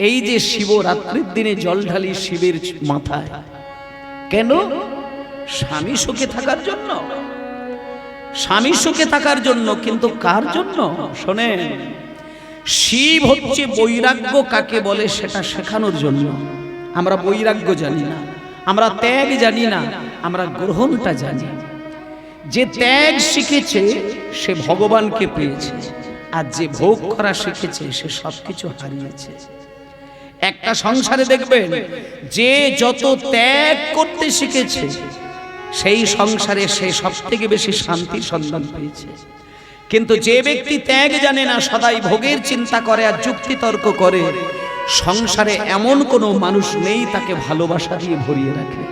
এই যে শিবরাত্রির দিনে জল ঢালি শিবের মাথায়, কেন? স্বামী সুখে থাকার জন্য। স্বামী সুখে থাকার জন্য, কিন্তু কার জন্য? শোনেন, শিব হচ্ছে বৈরাগ্য কাকে বলে সেটা শেখানোর জন্য। আমরা বৈরাগ্য জানি না, আমরা ত্যাগ জানি না, আমরা গ্রহণটা জানি। যে ত্যাগ শিখেছে, সে ভগবানকে পেয়েছে, আর যে ভোগ করা শিখেছে, সে সবকিছু হারিয়েছে। একটা সংসারে দেখবেন, যে যত ত্যাগ করতে শিখেছে, সেই সংসারে সে সব থেকে বেশি শান্তির সন্ধান পেয়েছে। কিন্তু যে ব্যক্তি ত্যাগ জানে না, সদাই ভোগের চিন্তা করে আর যুক্তি তর্ক করে, সংসারে এমন কোনো মানুষ নেই তাকে ভালোবাসা দিয়ে ভরিয়ে রাখে।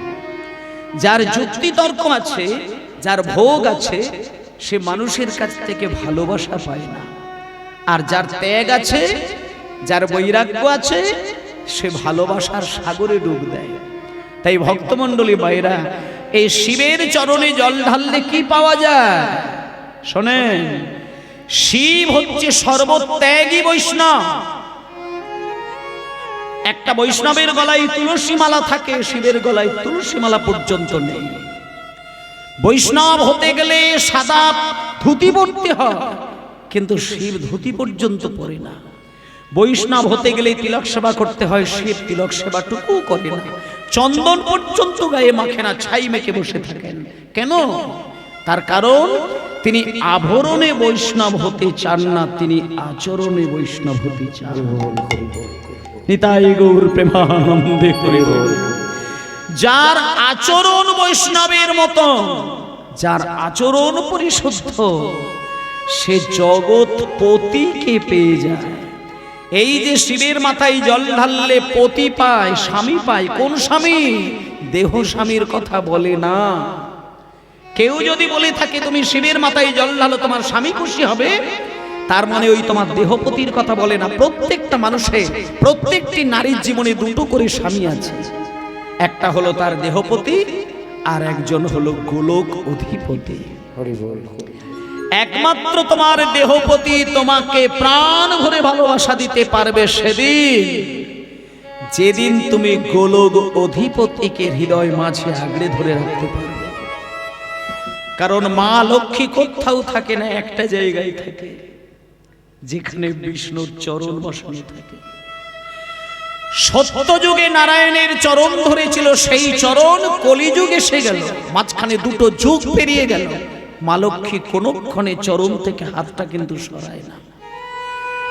যার যুক্তি তর্ক আছে, যার ভোগ আছে, সে মানুষের কাছ থেকে ভালোবাসা পায় না। আর যার ত্যাগ আছে যার বৈরাগ্য আছে, সে ভালোবাসার সাগরে ডুব দেয়। তাই ভক্তমণ্ডলী বাইরা এই শিবের চরণে জল ঢাললে কি পাওয়া যায়? শোনেন, শিব হচ্ছে সর্বত্যাগী বৈষ্ণব। একটা বৈষ্ণবের গলায় তুলসী মালা থাকে, শিবের গলায় তুলসী মালা পর্যন্ত নেই। বৈষ্ণব হতে গেলে সাদা ধুতি পরতে হয়, কিন্তু শিব ধুতি পর্যন্ত পরে না। বৈষ্ণব হতে গেলে তিলক সেবা করতে হয় শিব তিলক সেবাটুকু করে না। চন্দন পর্যন্ত গায়ে মাখে না, ছাই মেখে বসে থাকেন। কেন? তার কারণ, তিনি আভরণে বৈষ্ণব হতে চান না, তিনি আচরণে বৈষ্ণব হতে চান নিতাই গৌর প্রেমানন্দে করে যার আচরণ বৈষ্ণবের মতো, যার আচরণ পরিশুদ্ধ, সে জগৎ পতিকে পেয়ে যায়। এই যে শিবের মাথায় জল ঢাললে পতি পায়, স্বামী পায়, কোন স্বামী? দেহ স্বামীর কথা বলে না। কেউ যদি বলে থাকে, তুমি শিবের মাথায় জল ঢালো, তোমার স্বামী খুশি হবে? তার মানে ওই তোমার দেহপতির কথা বলে না। প্রত্যেকটা মানুষের প্রত্যেকটি নারীর জীবনে দুটো করে স্বামী আছে। একটা হলো তার দেহপতি, আর একজন হলো গোলক অধিপতি। একমাত্র তোমার দেহপতি তোমাকে প্রাণ ভরে ভালোবাসা দিতে পারবে সেদিন। যেদিন তুমি গোলক অধিপতিকে হৃদয় মাঝে আগড়ে ধরে রাখতে পারবে। কারণ মা লক্ষ্মী কোথাও থাকে না, একটা জায়গায় থাকে, যেখানে বিষ্ণুর চরণ বসানো থাকে। সত্য যুগে নারায়ণের চরণ ধরেছিল, সেই চরণ কলিযুগে এসে গেল। মাঝখানে দুটো যুগ পেরিয়ে গেল। মা লক্ষ্মী কোনক্ষণে চরণ থেকে হাতটা কিন্তু সরায় না।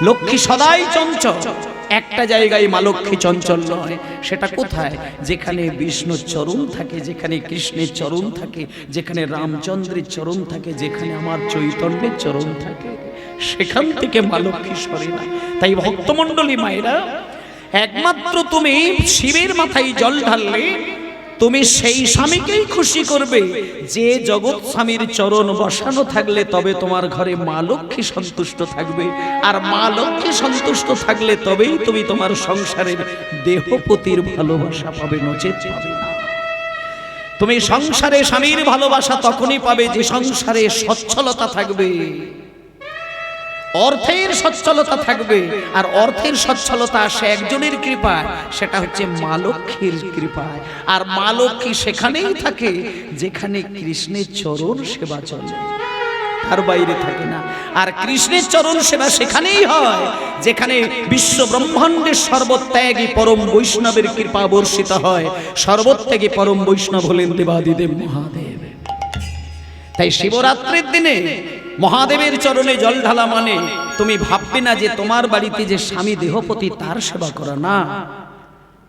লক্ষ্মী সদাই চঞ্চল। একটা জায়গায় মা লক্ষ্মী চঞ্চল নয়, সেটা কোথায়? যেখানে বিষ্ণুর চরণ থাকে, যেখানে কৃষ্ণের চরণ থাকে, যেখানে রামচন্দ্রের চরণ থাকে, যেখানে আমার চৈতন্যের চরণ থাকে। সেখান থেকে মা লক্ষ্মী সরে না। তাই ভক্তমণ্ডলী মায়েরা, একমাত্র তুমি শিবের মাথায় জল ঢাললে তুমি সেই স্বামীকেই খুশি করবে। যে জগৎ স্বামীর চরণ বসানো থাকলে তবে তোমার ঘরে মা লক্ষ্মী সন্তুষ্ট থাকবে। আর মা লক্ষ্মী সন্তুষ্ট থাকলে তবেই তুমি তোমার সংসারের দেহপতির ভালোবাসা পাবে, নচেত পাবে না। তুমি সংসারে স্বামীর ভালোবাসা তখনই পাবে যে সংসারে সচ্ছলতা থাকবে। অর্থের সচ্ছলতা থাকবে, আর অর্থের সচ্ছলতা আসে একজনের কৃপায়, সেটা হচ্ছে মা লক্ষ্মীর কৃপায়। আর মা লক্ষ্মী সেখানেই থাকে, যেখানে কৃষ্ণের চরণ সেবা চলে। তার বাইরে থাকে না। আর কৃষ্ণের চরণ সেবা সেখানেই হয়, যেখানে বিশ্ব ব্রহ্মাণ্ডের সর্বত্যাগী পরম বৈষ্ণবের কৃপা বর্ষিত হয়। সর্বত্যাগী পরম বৈষ্ণব হলেন দেবাদিদেব মহাদেব। তাই শিবরাত্রির দিনে মহাদেবের চরণে জল ঢালা মানে তুমি ভাববে না যে তোমার বাড়িতে যে স্বামী দেহপতি তার সেবা করা না।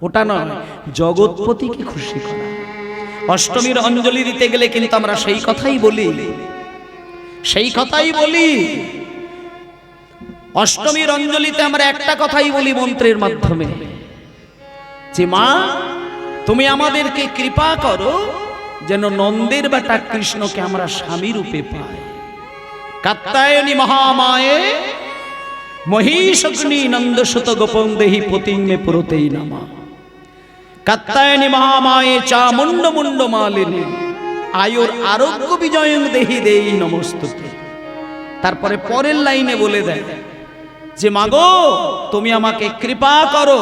ওটা নয়, জগৎপতিকে খুশি করা। অষ্টমীর অঞ্জলি দিতে গেলে কিন্তু আমরা সেই কথাই বলি। সেই কথাই বলি। অষ্টমীর অঞ্জলিতে আমরা একটা কথাই বলি মন্ত্রের মাধ্যমে। যে মা, তুমি আমাদেরকে কৃপা করো যেন নন্দের বেটা কৃষ্ণকে আমরা স্বামী রূপে পাই। কাত্তায়নী মহামায়ে মহিষগ্নি নন্দসুত গোপং দেহি পতিঙ্গে পুরতেই নামা। কাত্তায়নী মহামায়ে চামুণ্ড মুণ্ড মালিনী, আয়ুর আরোগ্য বিজয়ং দেহি দেই নমস্তুতে। তারপরে পরের লাইনে বলে দেয় যে, মাগো, তুমি আমাকে কৃপা করো।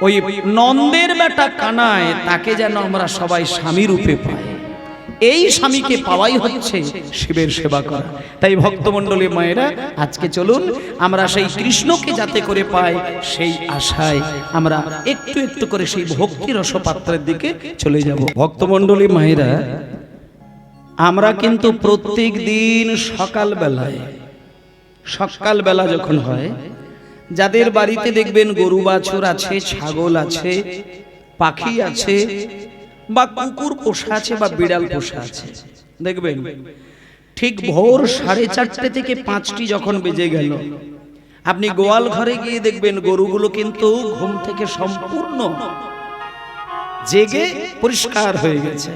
ওই নন্দের বেটা কানায় তাকে যেন আমরা সবাই স্বামী রূপে পাই। এই স্বামীকে পাওয়াই হচ্ছে শিবের সেবা করা। তাই ভক্তমণ্ডলী মায়েরা, আজকে চলুন আমরা সেই কৃষ্ণকে যাতে করে পাই সেই আশায় আমরা একটু একটু করে সেই ভক্তি রসপাত্রের দিকে চলে যাব। ভক্তমণ্ডলী মায়েরা, আমরা কিন্তু প্রত্যেক দিন সকাল বেলায় সকাল বেলা যখন হয়, যাদের বাড়িতে দেখবেন গরু বাছুর আছে, ছাগল আছে, পাখি আছে বা কুকুর পোষা আছে বা বিড়াল পোষা আছে। দেখবেন, ঠিক ভোর সাড়ে চারটে থেকে পাঁচটি যখন বেজে গেল, আপনি গোয়াল ঘরে গিয়ে দেখবেন গরুগুলো কিন্তু ঘুম থেকে সম্পূর্ণ জেগে পরিষ্কার হয়ে গেছে।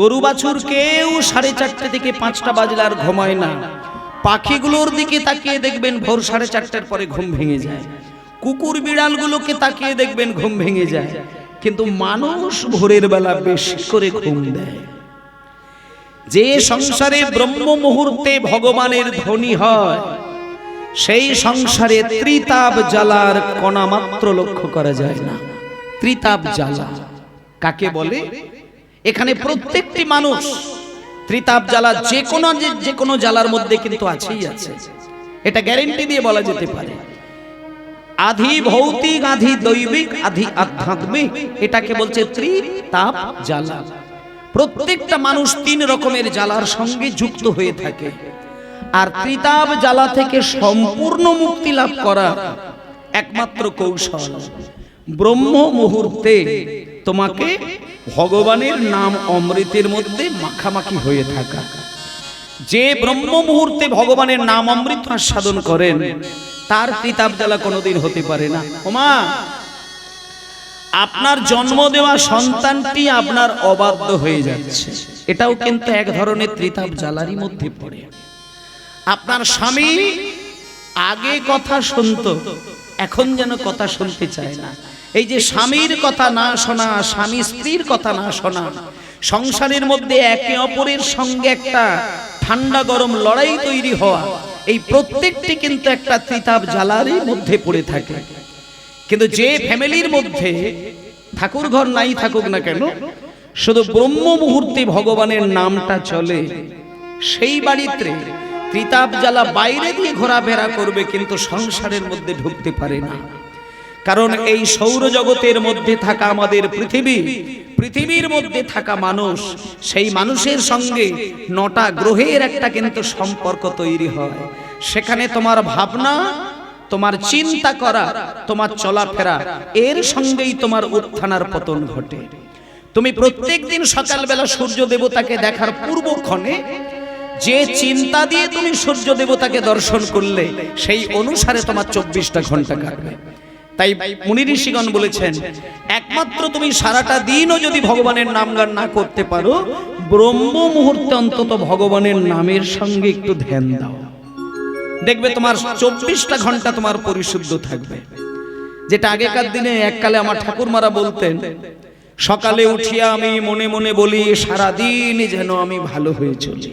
গরু বাছুর কেউ সাড়ে চারটে থেকে পাঁচটা বাজলে আর ঘুমায় না। পাখিগুলোর দিকে তাকিয়ে দেখবেন ভোর সাড়ে চারটার পরে ঘুম ভেঙে যায়। কুকুর বিড়ালগুলোকে তাকিয়ে দেখবেন ঘুম ভেঙে যায়। কিন্তু মানুষ ভোরের বেলা বেশি করে ঘুম দেয়। যে সংসারে ব্রহ্ম মুহূর্তে ভগবানের ধ্বনি হয়, সেই সংসারে ত্রিতাপ জ্বালার কণা মাত্র লক্ষ্য করা যায় না। ত্রিতাপ জ্বালা, কাকে বলে? এখানে প্রত্যেকটি মানুষ ত্রিতাপ জ্বালা যে কোনো যে- কোনো জ্বালার মধ্যে কিন্তু আছেই আছে। এটা গ্যারেন্টি দিয়ে বলা যেতে পারে। আধি ভৌতিক আধি দৈবিক, আধি আধ্যাত্মিক। এটাকে বলছে ত্রিতাপ জ্বালা। প্রত্যেকটা মানুষ তিন রকমের জ্বালার সঙ্গে যুক্ত হয়ে থাকে। আর ত্রিতাপ জ্বালা থেকে সম্পূর্ণ মুক্তি লাভ করা একমাত্র কৌশল। ব্রহ্ম মুহূর্তে তোমাকে ভগবানের নাম অমৃতের মধ্যে মাখামাখি হয়ে থাকা। যে ব্রহ্ম মুহূর্তে ভগবানের নাম অমৃত আস্বাদন করেন তার তিতাব জ্বালা কোনোদিন হতে পারে না। ওমা, আপনার জন্ম দেওয়া সন্তানটি আপনার অবাধ্য হয়ে যাচ্ছে। এটাও কিন্তু এক ধরনের ত্রিতাপ জ্বালারই মধ্যে পড়ে। আপনার স্বামী আগে কথা শুনতো, এখন যেন কথা শুনতে চায় না। এই যে স্বামীর কথা না শোনা, স্বামী স্ত্রীর কথা না শোনা, সংসারের মধ্যে একে অপরের সঙ্গে একটা ঠান্ডা গরম লড়াই তৈরি হওয়া এই প্রত্যেকটি কিন্তু একটা ত্রিতাপ জ্বালারই মধ্যে পড়ে থাকে। কিন্তু যে ফ্যামিলির মধ্যে ঠাকুর ঘর নাই থাকুক না কেন, শুধু ব্রহ্ম মুহূর্তে ভগবানের নামটা চলে। সেই বাড়িতে ত্রিতাপ জ্বালা বাইরে দিয়ে ঘোরাফেরা করবে, কিন্তু সংসারের মধ্যে ঢুকতে পারে না। কারণ এই সৌরজগতের মধ্যে থাকা আমাদের পৃথিবী পৃথিবীর মধ্যে থাকা মানুষ সেই মানুষের সঙ্গে নটা গ্রহের একটা কিন্তু সম্পর্ক তৈরি হয়। সেখানে তোমার ভাবনা তোমার চিন্তা করা তোমার চলাফেরা এর সঙ্গেই তোমার উত্থানার পতন ঘটে। তুমি প্রত্যেক দিন সকালবেলা সূর্য দেবতাকে দেখার পূর্বক্ষণে যে চিন্তা দিয়ে তুমি সূর্য দেবতাকে দর্শন করলে সেই অনুসারে তোমার চব্বিশটা ঘণ্টা কাটবে। তাই মুনি ঋষিগণ বলেছেন, একমাত্র তুমি সারাটা দিনও যদি ভগবানের নাম গান না করতে পারো, ব্রহ্ম মুহূর্তে অন্তত ভগবানের নামের সঙ্গে একটু ধ্যান দাও। দেখবে তোমার চব্বিশটা ঘণ্টা তোমার পরিশুদ্ধ থাকবে। যেটা আগেকার দিনে এককালে আমার ঠাকুরমারা বলতেন, সকালে উঠিয়া আমি মনে মনে বলি সারাদিন যেন আমি ভালো হয়ে চলি।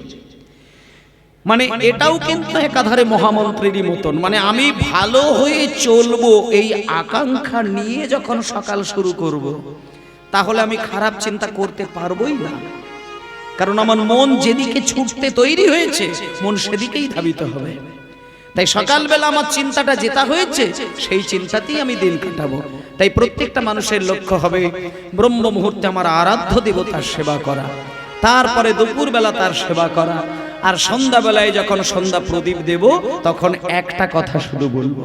মানে এটাও কিন্তু একাধারে মহামন্ত্রেরই মতন। মানে আমি ভালো হয়ে চলবো এই আকাঙ্ক্ষা নিয়ে যখন সকাল শুরু করব। তাহলে আমি খারাপ চিন্তা করতে পারবোই না। কারণ আমার মন যেদিকে ছুটতে তৈরি হয়েছে মন সেদিকেই ধাবিত হবে। তাই সকালবেলা আমার চিন্তাটা যেটা হয়েছে সেই চিন্তাতেই আমি দিন কাটাবো। তাই প্রত্যেকটা মানুষের লক্ষ্য হবে ব্রহ্ম মুহূর্তে আমার আরাধ্য দেবতার সেবা করা তারপরে দুপুরবেলা তার সেবা করা আর সন্ধ্যাবেলায় যখন সন্ধ্যা প্রদীপ দেব, তখন একটা কথা শুধু বলব।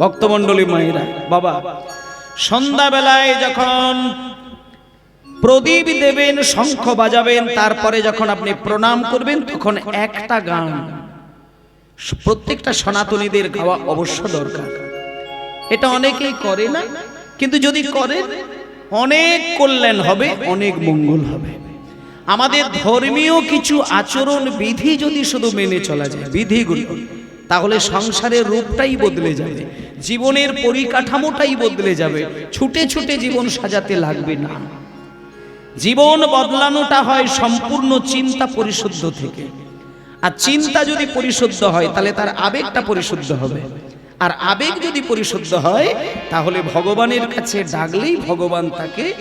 ভক্তমণ্ডলী মায়েরা, বাবা, সন্ধ্যাবেলায় যখন প্রদীপ দেবেন, শঙ্খ বাজাবেন, তারপরে যখন আপনি প্রণাম করবেন, তখন একটা গান। প্রত্যেকটা সনাতনীদের গাওয়া অবশ্য দরকার। এটা অনেকেই করে না, কিন্তু যদি করেন অনেক কল্যাণ হবে, অনেক মঙ্গল হবে। আমাদের ধর্মীয় কিছু আচরণ, বিধি যদি শুধু মেনে চলা যায়, বিধিগুলো, তাহলে সংসারের রূপটাই বদলে যাবে, জীবনের পরিকাঠামোটাই বদলে যাবে, ছুটে ছুটে জীবন সাজাতে লাগবে না। জীবন বদলানোটা হয় সম্পূর্ণ চিন্তা পরিশুদ্ধ থেকে। আর চিন্তা যদি পরিশুদ্ধ হয়, তাহলে তার আবেগটা পরিশুদ্ধ হবে। আর আবেগ যদি পরিশুদ্ধ হয়, তাহলে ভগবানের কাছে ডাকলেই ভগবান তাকে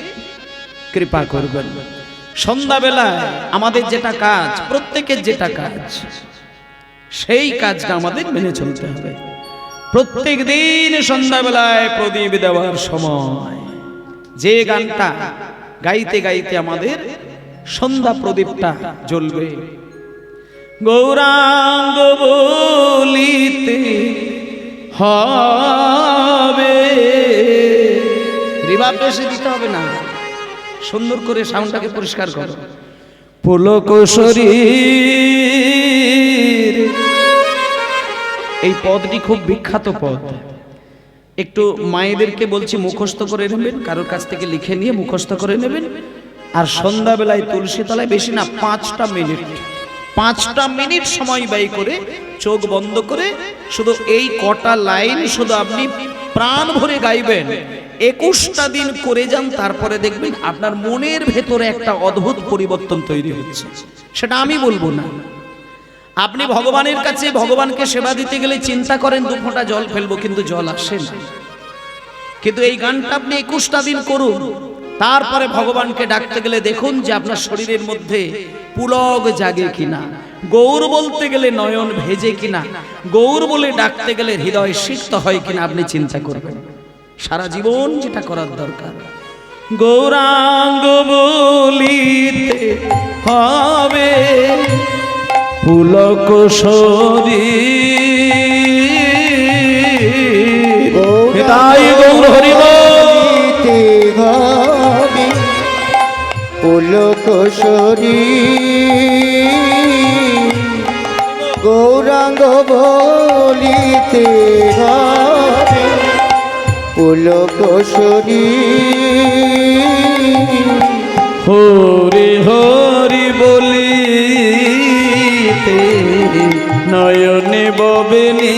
কৃপা করবেন। সন্ধ্যাবেলায় আমাদের যেটা কাজ, প্রত্যেকের যেটা কাজ, সেই কাজটা আমাদের মেনে চলতে হবে। প্রত্যেক দিন সন্ধ্যাবেলায় প্রদীপ দেওয়ার সময় যে গানটা গাইতে গাইতে আমাদের সন্ধ্যা প্রদীপটা জ্বলবে। গৌরাঙ্গ বলিতে হবে। রিভাব বেশি দিতে হবে না। সুন্দর করে সাউন্ডটাকে পরিষ্কার করো। পুলক শরীর এই পদটি খুব বিখ্যাত পদ। একটু মায়েদেরকে বলছি মুখস্থ করে নেবেন কারোর কাছ থেকে লিখে নিয়ে মুখস্থ করে নেবেন। আর সন্ধ্যাবেলায় তুলসী তলায় বেশি না পাঁচটা মিনিট। পাঁচটা মিনিট সময় ব্যয় করে চোখ বন্ধ করে শুধু এই কটা লাইন শুধু আপনি প্রাণ ভরে গাইবেন। একুশটা দিন করে যান, তারপরে দেখবেন আপনার মনের ভেতরে একটা অদ্ভুত পরিবর্তন তৈরি হচ্ছে। সেটা আমি বলব না। আপনি ভগবানের কাছে ভগবানকে সেবা দিতে গেলে চিন্তা করেন, দু ফোঁটা জল ফেলব, কিন্তু জল আসে না। কিন্তু এই গানটা আপনি একুশটা দিন করুন, তারপরে ভগবানকে ডাকতে গেলে দেখুন যে আপনার শরীরের মধ্যে পুলক জাগে কিনা। গৌর বলতে গেলে নয়ন ভেজে কিনা। গৌর বলে ডাকতে গেলে হৃদয় সিক্ত হয় কিনা, আপনি চিন্তা করবেন। সারা জীবন যেটা করার দরকার। গৌরাঙ্গ বলিতে হবে পুলক শরীর। তাই গৌর হরিব বলিতে হবে পুলক গৌরাঙ্গ বলিতে হবে পুলক হরি হরি বলিতে নয়নে ববেনি।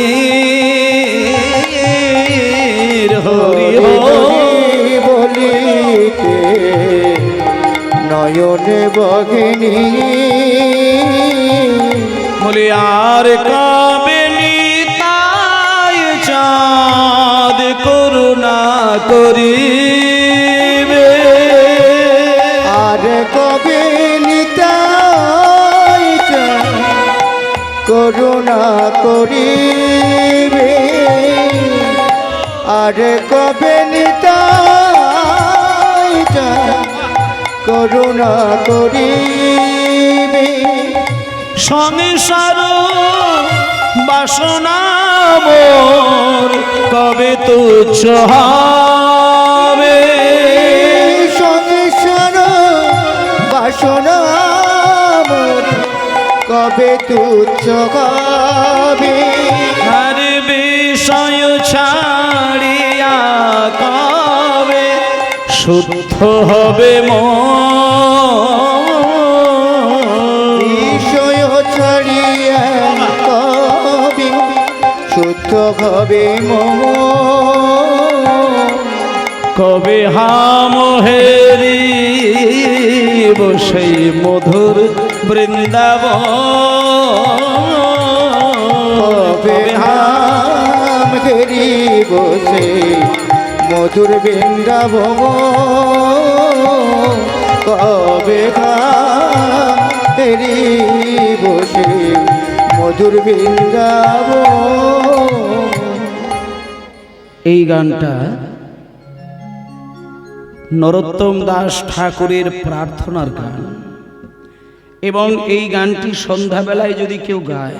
হরি হরি বলিতে নয়নে বগিনী। বলি আর কাবেনি করিবে। আর কবে করুণা করিবে? আর কবে করুণা করিবে? সংসার বাসনা মোর কবে তুচ্ছ হবে? সংসার বাসনা মোর কবে তুচ্ছ কবে আর বিষয় ছাড়িয়া কবে? শুদ্ধ হবে মন শুদ্ধ হবে মন কবে হাম হেরি বসে মধুর বৃন্দাব কবে হাম ঘেরি বসে মধুর বৃন্দাব কবে হাম ঘেরি বসে মধুর এই গানটা নরোত্তম দাস ঠাকুরের প্রার্থনার গান। এবং এই গানটি সন্ধ্যাবেলায় যদি কেউ গায়,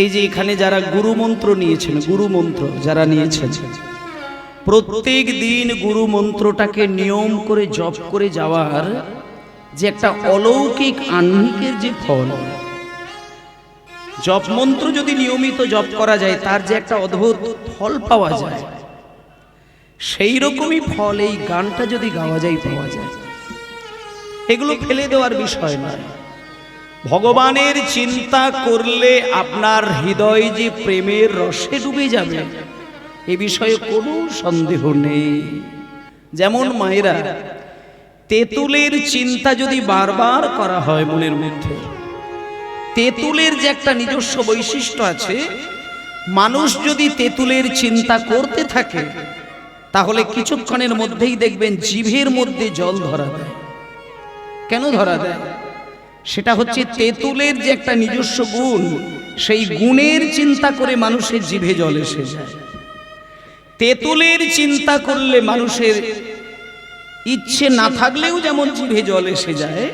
এই যে এখানে যারা গুরুমন্ত্র নিয়েছেন গুরু মন্ত্র যারা নিয়েছেন, প্রত্যেক দিন গুরু মন্ত্রটাকে নিয়ম করে জপ করে যাওয়ার যে একটা অলৌকিক আহ্নিকের যে ফল জপ মন্ত্র যদি নিয়মিত জপ করা যায়, তার যে একটা অদ্ভুত ফল পাওয়া যায়। সেই রকমই ফল এই গানটা যদি গাওয়া যায়, পাওয়া যায়। এগুলো ফেলে দেওয়ার বিষয় নয়। ভগবানের চিন্তা করলে আপনার হৃদয় যে প্রেমের রসে ডুবে যাবে, এ বিষয়ে কোনো সন্দেহ নেই। যেমন মায়েরা, তেঁতুলের চিন্তা যদি বারবার করা হয় মনের মধ্যে তেঁতুলের যে একটা নিজস্ব বৈশিষ্ট্য আছে, মানুষ যদি তেঁতুলের চিন্তা করতে থাকে, তাহলে কিছুক্ষণের মধ্যেই দেখবেন জিভের মধ্যে জল ধরা দেয়। কেন ধরা দেয়? সেটা হচ্ছে তেঁতুলের যে একটা নিজস্ব গুণ, সেই গুণের চিন্তা করে মানুষের জিভে জল এসে যায়। তেঁতুলের চিন্তা করলে মানুষের ইচ্ছে না থাকলেও যেমন জিভে জল এসে যায়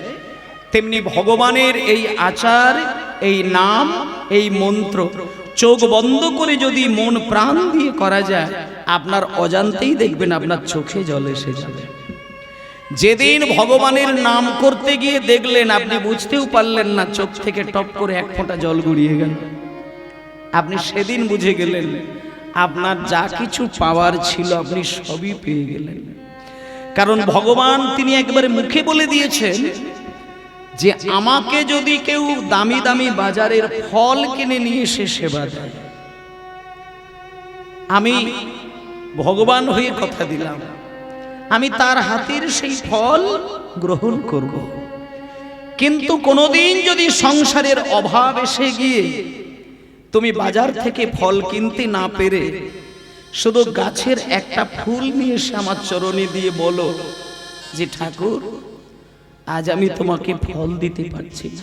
তেমনি ভগবানের এই আচার, এই নাম, এই মন্ত্র চোখ বন্ধ করে যদি মন প্রাণ দিয়ে করা যায়, আপনার অজান্তেই দেখবেন আপনার চোখে জল এসে যাবে। যেদিন ভগবানের নাম করতে গিয়ে দেখলেন, আপনি বুঝতেও পারলেন না, চোখ থেকে টপ করে এক ফোঁটা জল গড়িয়ে গেল। আপনি সেদিন বুঝে গেলেন, আপনার যা কিছু পাওয়ার ছিল আপনি সবই পেয়ে গেলেন। কারণ ভগবান তিনি একবারে মুখে বলে দিয়েছেন যে আমাকে যদি কেউ দামি দামি বাজারের ফল কিনে নিয়ে এসে সেবা দেয়। আমি ভগবান হয়ে কথা দিলাম। আমি তার হাতের সেই ফল গ্রহণ করব। কিন্তু কোনোদিন যদি সংসারের অভাব এসে গিয়ে তুমি বাজার থেকে ফল কিনতে না পেরে শুধু গাছের একটা ফুল নিয়ে এসে আমার চরণে দিয়ে বলো যে, ঠাকুর আজ আমি তোমাকে ফল দিতে পারছি না।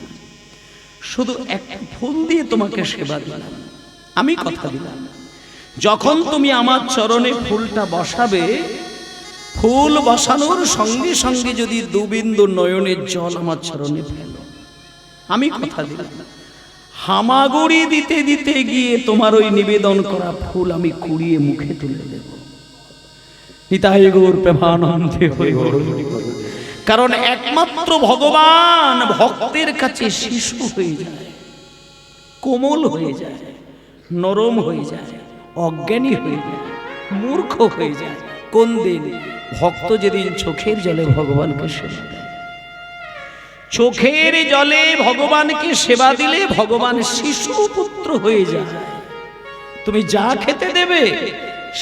শুধু একটা ফুল দিয়ে তোমাকে সেবা দিলাম। আমি কথা দিলাম। যখন তুমি আমার চরণে ফুলটা বসাবে, ফুল বসানোর সঙ্গে সঙ্গে যদি দুবিন্দু নয়নের জল আমার চরণে ফেলো। আমি কথা দিলাম। হামাগুড়ি দিতে দিতে গিয়ে তোমার ওই নিবেদন করা ফুল আমি কুড়িয়ে মুখে তুলে দেব। নিতাই গৌর প্রেমানন্দে হয়ে কারণ একমাত্র ভগবান ভক্তের কাছে শিশু হয়ে যায়, কোমল হয়ে যায়, নরম হয়ে যায়, অজ্ঞানী হয়ে যায়, মূর্খ হয়ে যায়। কোন দিন ভক্ত যেদিন চোখের জলে ভগবানকে সেবা চোখের জলে ভগবানকে সেবা দিলে ভগবান শিশু পুত্র হয়ে যায়। তুমি যা খেতে দেবে,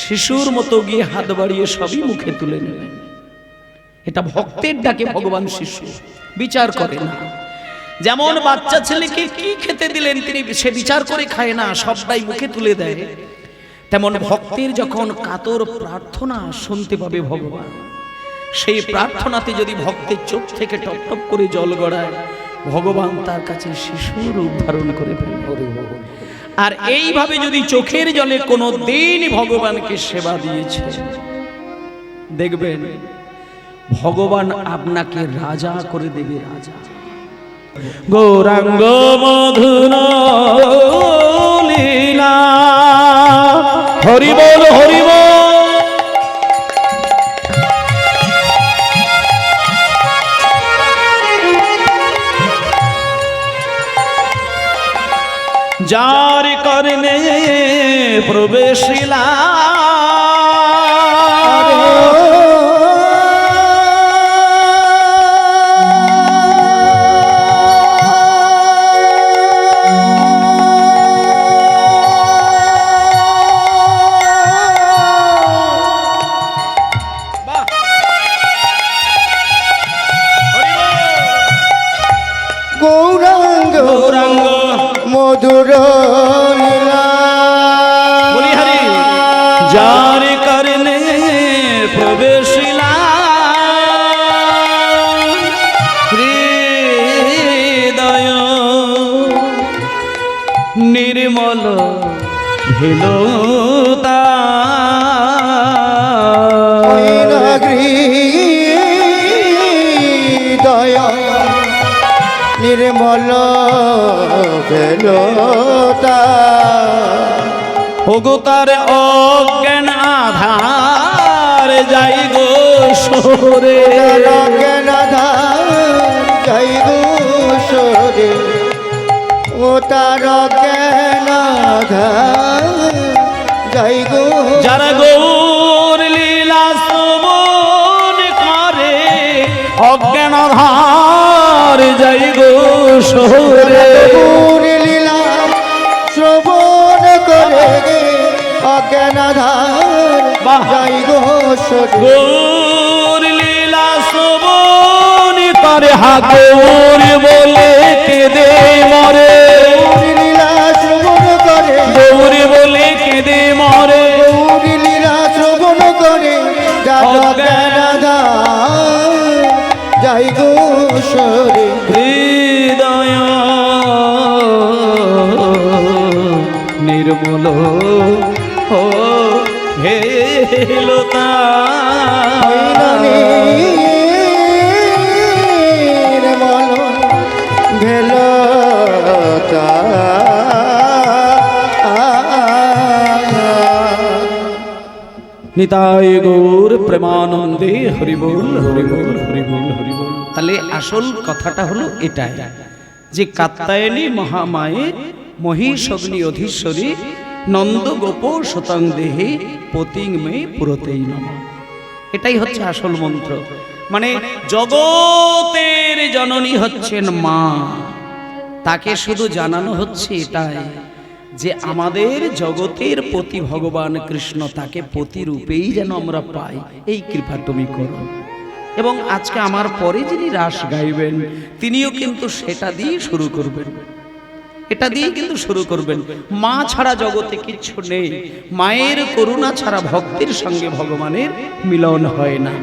শিশুর মতো গিয়ে হাত বাড়িয়ে সবই মুখে তুলে নেবে। এটা ভক্তের ডাকে ভগবান শিশু। বিচার করে না যেমন বাচ্চা ছেলেকে কি খেতে দিলেন তিনি? সে বিচার করে খায় না সবটাই মুখে তুলে দেয়। তেমন ভক্তের যখন কাতর প্রার্থনা শুনতে পাবে ভগবান। সেই প্রার্থনাতে যদি ভক্তের চোখ থেকে টপ টপ করে জল গড়ায় ভগবান তার কাছে শিশুর রূপ ধারণ করে আর এইভাবে যদি চোখের জলে কোনো দিন ভগবানকে সেবা দিয়েছে। দেখবেন ভগবান আপনাকে রাজা করে দেবে রাজা। গৌরাঙ্গ মধুর লীলা। হরি বল হরি বল যার করনে প্রবেশিলা। গৌরাঙ্গ মধুর হরি যার করনে প্রবেশিলা। হৃদয় নির্মল ভিলতা বেলতা ওগো তার অজ্ঞান আধার যাই গো সরে জয় গোসরে ও তার জ্ঞান যাই গো যারা গৌর লীলা শ্রবণ করে অজ্ঞান আধার যাই গো গৌর লীলা শ্রবণ করে অজ্ঞানাধার গৌর লীলা শ্রবণ হাগৌর বলে কেঁদে মরে। লীলা শ্রবণ করে গৌর বলে লতা নিতাই গৌর প্রেমানন্দে হরিবোল হরিবোল হরিবোল হরিবোল। তাহলে আসল কথাটা হলো এটাই যে কাত্তায়নী মহামায়ে মহিষগ্নি অধীশ্বরী নন্দ গোপ শতাং দেহে পতিং মে পুরতেই নম এটাই হচ্ছে আসল মন্ত্র। মানে জগতের জননী হচ্ছেন মা। তাকে শুধু জানানো হচ্ছে এটাই যে আমাদের জগতের প্রতি ভগবান কৃষ্ণ তাকে পতি রূপেই যেন আমরা পাই। এই কৃপা তুমি করো। এবং আজকে আমার পরে যিনি রাস গাইবেন, তিনিও কিন্তু সেটা দিয়ে শুরু করবেন। এটা দিয়ে কিন্তু শুরু করবেন। মা ছাড়া জগতে কিচ্ছু নেই। মায়ের করুণা ছাড়া ভক্তের সঙ্গে ভগবানের মিলন হয় না।